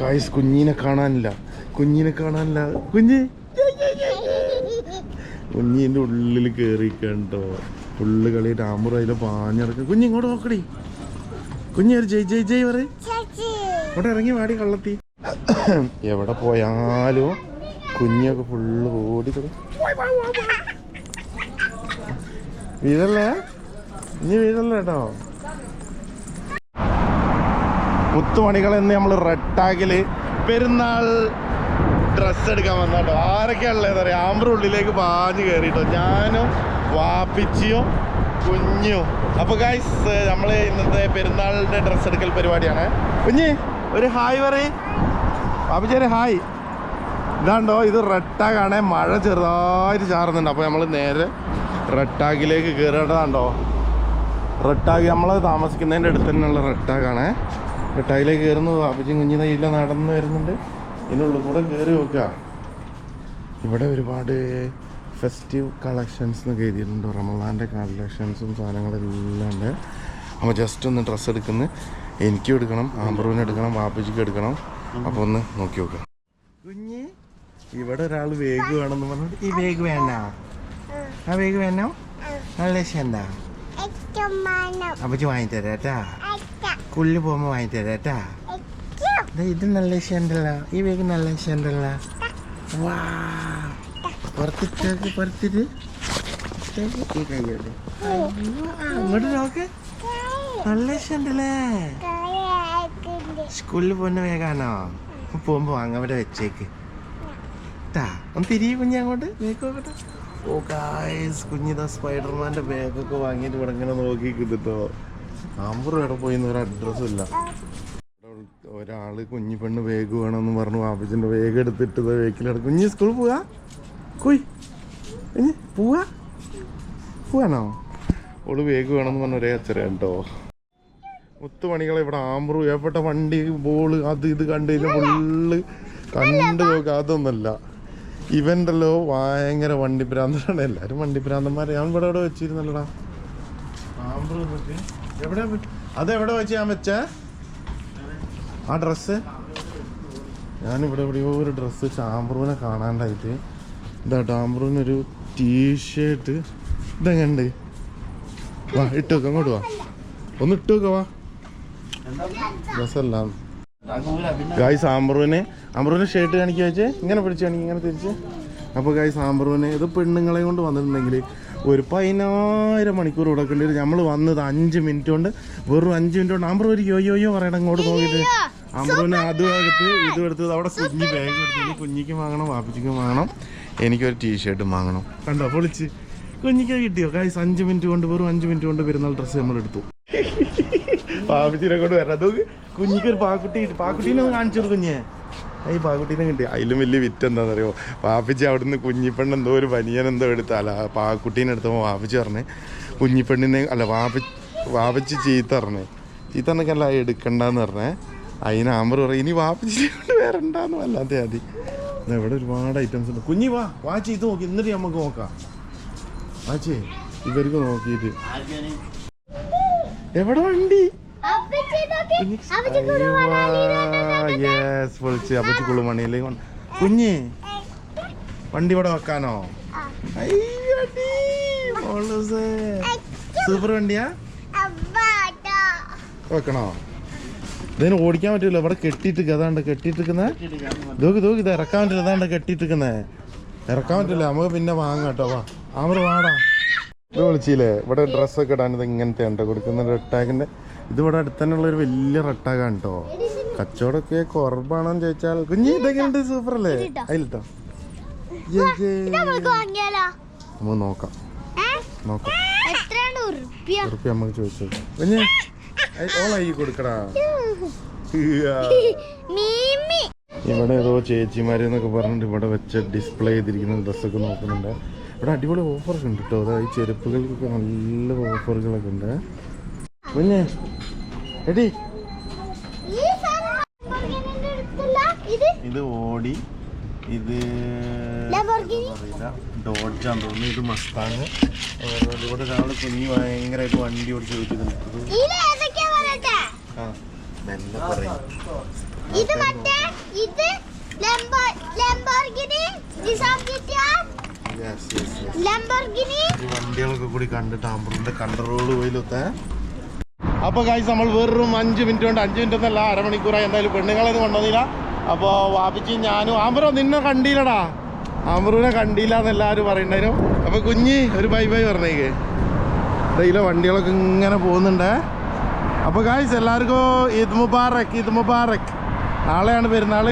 കായ്സ് കുഞ്ഞിനെ കാണാനില്ല. കുഞ്ഞിനെ കാണാനില്ല. കുഞ്ഞ്. കുഞ്ഞിന്റെ ഉള്ളിൽ കയറിക്കണ്ടോ ഉള്ളു കളി അതിൽ പാഞ്ഞിറക്കും കുഞ്ഞ് ഇങ്ങോട്ട് നോക്കടി കുഞ്ഞ് ഒരു ജയ് ജയ് ജയ് പറ ഇങ്ങോട്ട് ഇറങ്ങി വാടി കള്ളത്തി. എവിടെ പോയാലും കുഞ്ഞൊക്കെ ഫുള്ള് ഓടി വീഴല്ലേ? ഇനി വീഴല്ലേ കേട്ടോ മുത്തുമണികൾ എന്ന് നമ്മൾ റെട്ടാക്കിൽ പെരുന്നാൾ ഡ്രസ്സ് എടുക്കാൻ വന്നോ ആരൊക്കെയാണുള്ളത് അറിയാം ആമ്പ്ര ഉള്ളിലേക്ക് പാഞ്ഞു കയറിട്ടോ ഞാനും വാപ്പിച്ചിയും കുഞ്ഞും. അപ്പൊ ഗൈസ് നമ്മൾ ഇന്നത്തെ പെരുന്നാളിന്റെ ഡ്രസ്സ് എടുക്കൽ പരിപാടിയാണ്. കുഞ്ഞ് ഒരു ഹായ് പറയ്. വാപ്പിച്ചി ഒരു ഹായ്. ഇതാണ്ടോ ഇത് റെട്ടാകാണേ മഴ ചെറുതായിട്ട് ചാറുന്നുണ്ട്. അപ്പോൾ നമ്മൾ നേരെ റെട്ടാഗിലേക്ക് കയറേണ്ടതാണ്ടോ റെട്ടാഗ് നമ്മൾ താമസിക്കുന്നതിന്റെ അടുത്ത് തന്നെയുള്ള റെട്ടാഗാണ് റെട്ടാഗിലേക്ക് കയറുന്നത് അപ്പച്ചും കുഞ്ഞിനെ ഇല്ല നടന്നു വരുന്നുണ്ട്. ഇതിനുള്ളിൽ കൂടെ കയറി നോക്കുക. ഇവിടെ ഒരുപാട് ഫെസ്റ്റീവ് കളക്ഷൻസ് എന്നൊക്കെ എഴുതിയിട്ടുണ്ട്. റമലാന്റെ കളക്ഷൻസും സാധനങ്ങളെല്ലാം ഉണ്ട്. അപ്പോൾ ജസ്റ്റ് ഒന്ന് ഡ്രസ്സ് എടുക്കുന്നു. എനിക്കും എടുക്കണം ആമ്പറൂന് എടുക്കണം വാപ്പച്ചിക്ക് എടുക്കണം. അപ്പോൾ ഒന്ന് നോക്കി നോക്കാം. കുഞ്ഞ് ഇവിടെ ഒരാൾ വേഗ് വേണമെന്ന് പറഞ്ഞിട്ട് ഈ വേഗ് വേണ്ട. ആ വേഗ് വേണോ നല്ല എന്താ? അപ്പച്ചി വാങ്ങിത്തരാ കേട്ടാ. കുള്ളി പോകുമ്പോൾ വാങ്ങിത്തരാ കേട്ടാ. ഇത് നല്ല ഷെൻഡല്ല ഈ വേഗം നല്ല ഷെൻഡല്ല പുറത്തിട്ടേക്ക് പുറത്തിട്ട്. ഈ കൈയോട്. അങ്ങോട്ട് നോക്ക്. നല്ല ഉണ്ടല്ലേ സ്കൂളിൽ പോകുന്ന വേഗാണോ? പോകുമ്പോ വാങ്ങ അവിടെ വെച്ചേക്ക്. ഒന്ന് തിരികെ കുഞ്ഞ് അങ്ങോട്ട്. നോക്കട്ടെ. ഓ ഗായ്സ് കുഞ്ഞിതാ സ്പൈഡർമാന്റെ ബാഗൊക്കെ വാങ്ങിയിട്ട് ഇവിടെ ഇങ്ങനെ നോക്കിക്കിട്ടോ ആമ്പർ എവിടെ പോയി ഒരു അഡ്രസ്സും ഇല്ല. ഒരാൾ കുഞ്ഞു പെണ്ണ് വേഗ് വേണമെന്ന് പറഞ്ഞു ആപ്പിച്ചിന്റെ വേഗം എടുത്തിട്ട് വേക്കിലാണ് കുഞ്ഞ് സ്കൂളിൽ പോവാ? കുയ്. കുഞ്ഞ് പോവാ? പോവാണോ ഓൾ വേഗം വേണമെന്ന് പറഞ്ഞ ഒരേ അച്ഛര കേട്ടോ മുത്തുമണികളെ ഇവിടെ ആമ്പറു എവിടെ വണ്ടി ബോൾ അത് ഇത് കണ്ടു ഫുള്ള് കണ്ടു നോക്കുക അതൊന്നുമല്ല. ഇവന്റെല്ലോ ഭയങ്കര വണ്ടിപ്രാന്തരാണ് എല്ലാവരും വണ്ടി ഭ്രാന്തന്മാരെ ഞാൻ ഇവിടെ ഇവിടെ വെച്ചിരുന്നല്ലടാ. ആമ്പറു എന്നൊക്കെ. എവിടെ അതെവിടെ വെച്ച് ഞാൻ വെച്ച? ആ ഡ്രസ്സ്? ഞാനിവിടെ എവിടെയോ ഒരു ഡ്രസ്സ് ചാമ്പറൂനെ കാണാണ്ടായിട്ട്. ഇതാ ടാമ്പറൂനൊരു ടീഷർട്ട് ഇതെങ്ങണ്ട് വാ ഇട്ട് വെക്കാം അങ്ങോട്ട് വാ. ഒന്ന് ഇട്ട് വെക്കാം വാ. ഡ്രസ്സല്ല ഗായ് ആമ്പറൂനെ അമ്പറൂനെ ഷർട്ട് കാണിക്കുക വെച്ച്? ഇങ്ങനെ പിടിച്ച് കാണിക്കുക ഇങ്ങനെ തിരിച്ച്. അപ്പോൾ ഗായ് ആമ്പറൂനെ ഇത് പെണ്ണുങ്ങളെ കൊണ്ട് വന്നിട്ടുണ്ടെങ്കിൽ ഒരു പതിനായിരം മണിക്കൂർ കൊടുക്കേണ്ടി വരും. നമ്മൾ വന്നത് അഞ്ച് മിനിറ്റ് കൊണ്ട്. വെറും അഞ്ച് മിനിറ്റ് കൊണ്ട് ആമ്പറൂ ഒരു യോ യോ യോ പറയണം ഇങ്ങോട്ട് നോക്കിയിട്ട്. ആമ്പറൂനെ അതും എടുത്ത് ഇതും എടുത്ത് അവിടെ കുഞ്ഞി ബാഗ് എടുത്ത് കുഞ്ഞിക്ക് വാങ്ങണം വാപ്പിച്ചിക്ക് വാങ്ങണം. എനിക്കൊരു ടീഷർട്ടും വാങ്ങണം. കണ്ടോ? പൊളിച്ച്. കുഞ്ഞിക്ക് കിട്ടിയോ? കൈസ് അഞ്ച് മിനിറ്റ് കൊണ്ട് വെറും അഞ്ച് മിനിറ്റ് കൊണ്ട് പെരുന്നാൾ ഡ്രസ്സ് നമ്മൾ എടുത്തു. പാപ്പിച്ചിനെ കൊണ്ട് വരാം അത് കുഞ്ഞിക്കൊരു പാക്കുട്ടി കിട്ടി പാക്കുട്ടീനെ കാണിച്ചു കൊടുക്കും കുഞ്ഞെ. ഈ പാക്കുട്ടീനെ കിട്ടി. അതിലും വലിയ വിറ്റ് എന്താണെന്നറിയോ? പാപ്പിച്ചി അവിടുന്ന് കുഞ്ഞിപ്പെണ്ണ് എന്തോ ഒരു പനിയൻ എന്തോ എടുത്താല പാക്കുട്ടീനെ എടുത്തപ്പോൾ പാപ്പിച്ചി പറഞ്ഞേ കുഞ്ഞിപ്പെണ്ണിനെ അല്ല വാപ്പി വാപ്പിച്ചി ചീത്ത പറഞ്ഞേ. ചീത്ത പറഞ്ഞല്ല എടുക്കണ്ടെന്ന് പറഞ്ഞേ. അതിന് ആമ്പർ പറയും ഇനി വാപ്പിച്ചി കൊണ്ട് വരണ്ടെന്ന് അല്ലാതെ ദാ ഇവിടെ ഒരുപാട് ഐറ്റംസ് ഉണ്ട്. കുഞ്ഞി വാ വാ ഇത് നോക്കി. എന്നിട്ട് നമുക്ക് നോക്കാം. വാച്ചേ ഇവർക്ക് നോക്കിയിട്ട്. എവിടെ വണ്ടി? യെസ് വിളിച്ച് അപ്പച്ചി കുളുമണിയിലേക്ക് കൊണ്ട് കുഞ്ഞ് വണ്ടി ഇവിടെ വെക്കാനോ. സൂപ്പർ വണ്ടിയാ? വെക്കണോ? ഇതിന് ഓടിക്കാൻ പറ്റൂല. ഇവിടെ കെട്ടിയിട്ട് അതാണ്ട് കെട്ടിയിട്ടിരിക്കുന്നേ. ദൂക്ക് ദൂക്ക് ഇത് ഇറക്കാൻ പറ്റില്ല അതാണ്ട് കെട്ടിയിട്ടിരിക്കുന്നേ. ഇറക്കാൻ പറ്റില്ല നമുക്ക് പിന്നെ വാങ്ങാം കേട്ടോ. വാ. അവർ വാടാ. ഇത് വിളിച്ചില്ലേ? ഇവിടെ ഡ്രസ്സൊക്കെ ഇടാൻ ഇത് ഇങ്ങനത്തെ ഉണ്ട്. കൊടുക്കുന്ന റെട്ടാഗിന്റെ ഇത് ഇവിടെ അടുത്ത് തന്നെയുള്ള ഒരു വലിയ റെട്ടാഗാണ് കേട്ടോ കച്ചവടമൊക്കെ കുറവാണെന്ന് ചോദിച്ചാൽ കുഞ്ഞി ഇതൊക്കെയുണ്ട് സൂപ്പർ അല്ലേ? അതിലിട്ടോ നമുക്ക് നോക്കാം. നോക്കാം. ഉറുപ്പി ചോദിച്ചു കുഞ്ഞ് ഓളായി കൊടുക്കടാ. ഇവിടെ ഏതോ ചേച്ചിമാരെന്നൊക്കെ പറഞ്ഞിട്ട് ഇവിടെ വെച്ച് ഡിസ്പ്ലേ ചെയ്തിരിക്കുന്ന ഡ്രസ്സൊക്കെ നോക്കുന്നുണ്ട്. ഇവിടെ അടിപൊളി ഓഫറൊക്കെ ഉണ്ട് കേട്ടോ അതായത് ചെരുപ്പുകൾക്കൊക്കെ നല്ല ഓഫറുകളൊക്കെ ഉണ്ട്. പിന്നെ എടി. ഈ ഇത്? ഇത് ഓടി. ഇത്? അറിയില്ല ഡോഡ്ജാന്ന് തോന്നുന്നു. ഇത് മസ്താങ് ഇവിടെ ഒരാൾ കുഞ്ഞി ഭയങ്കരമായിട്ട് വണ്ടി ഓടിച്ച് ചോദിക്കുന്നുണ്ട് ആ മെല്ലെ പറയും. ഇത് മറ്റേ ഇത് Lamborghini GTR, yes yes yes Lamborghini ഈ വണ്ടികളൊക്കെ കൂടി കണ്ടിട്ട് ആമ്പറിന്റെ കണ്ടറോട് പോയിലൊത്തെ അപ്പൊ ഗൈസ് നമ്മൾ വെറും അഞ്ച് മിനിറ്റ് കൊണ്ട് അഞ്ച് മിനിറ്റ് ഒന്നല്ല അരമണിക്കൂറായി. എന്തായാലും പെണ്ണുങ്ങളെ ഇത് കൊണ്ടുവന്നില്ല. അപ്പോൾ വാപ്പിച്ച് ഞാനും ആമ്പറോ നിന്നെ കണ്ടില്ലടാ. ആമ്പറുവിനെ കണ്ടില്ല എന്ന് എല്ലാവരും പറയണ്ടായിരുന്നു അപ്പൊ കുഞ്ഞി ഒരു ബൈ ബൈ പറഞ്ഞേക്ക്. ഇതിലെ വണ്ടികളൊക്കെ ഇങ്ങനെ പോകുന്നുണ്ടേ. അപ്പോൾ ഗൈസ് എല്ലാവർക്കും ഈദ് മുബാറക് ഈദ് മുബാറക്. നാളെയാണ് പെരുന്നാൾ